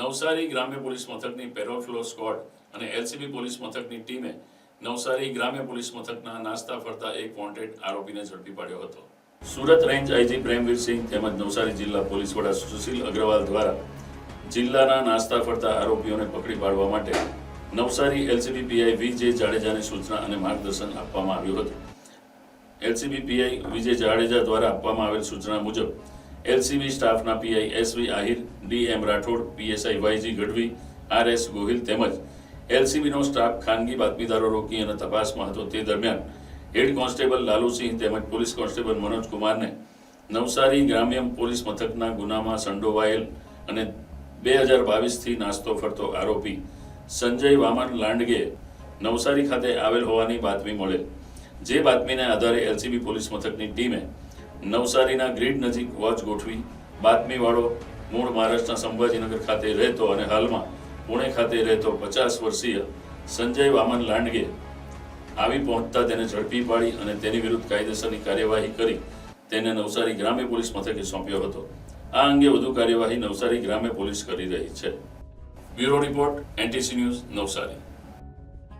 નવસારી ગ્રામ્ય પોલીસ મથકની parole furlough squad અને એલસીબી પોલીસ મથકની ટીમે નવસારી ગ્રામ્ય પોલીસ મથકના નાસ્તા ફરતા એક વોન્ટેડ આરોપીને ઝડપી પાડ્યો હતો. સુરત રેન્જ આઈજી પ્રેમવીરસિંહ તેમજ નવસારી જિલ્લા પોલીસ વડા સુશીલ અગ્રવાલ દ્વારા જિલ્લાના નાસ્તા ફરતા આરોપીઓને પકડી પાડવા માટે નવસારી એલસીબી પીઆઈ વિજય જાડેજાને સૂચના અને માર્ગદર્શન આપવામાં આવ્યું હતું. એલસીબી પીઆઈ વિજય જાડેજા દ્વારા આપવામાં આવેલ સૂચના મુજબ એલસીબી સ્ટાફના PI SV Ahir D M Rathod PSI YG Gadhvi R S Gohil તેમજ એલસીબીનો સ્ટાફ ખાનગી બાતમીદારો રોકી અને તપાસમાં હતો તે દરમિયાન હેડ કોન્સ્ટેબલ લાલુસિંહ તેમજ પોલીસ કોન્સ્ટેબલ મનોજ કુમારને નવસારી ગ્રામ્ય પોલીસ મથકના ગુનામાં સંડોવાયેલ અને બે હજાર બાવીસથી નાસ્તો ફરતો આરોપી સંજય વામન લાંડગે નવસારી ખાતે આવેલ હોવાની બાતમી મળે જે બાતમીને આધારે એલસીબી પોલીસ મથકની ટીમે નવસારીના ગ્રીડ નજીક વોચ ગોઠવી બાતમીવાળો મૂળ મહારાષ્ટ્રના સંભાજીનગર ખાતે રહેતો અને હાલમાં પુણે ખાતે રહેતો પચાસ વર્ષીય સંજય વામન લાંડગે આવી પહોંચતા તેને ઝડપી પાડી અને તેની વિરુદ્ધ કાયદેસરની કાર્યવાહી કરી તેને નવસારી ગ્રામ્ય પોલીસ મથકે સોંપ્યો હતો. આ અંગે વધુ કાર્યવાહી નવસારી ગ્રામ્ય પોલીસ કરી રહી છે. Bureau report, NTC news, Navsari.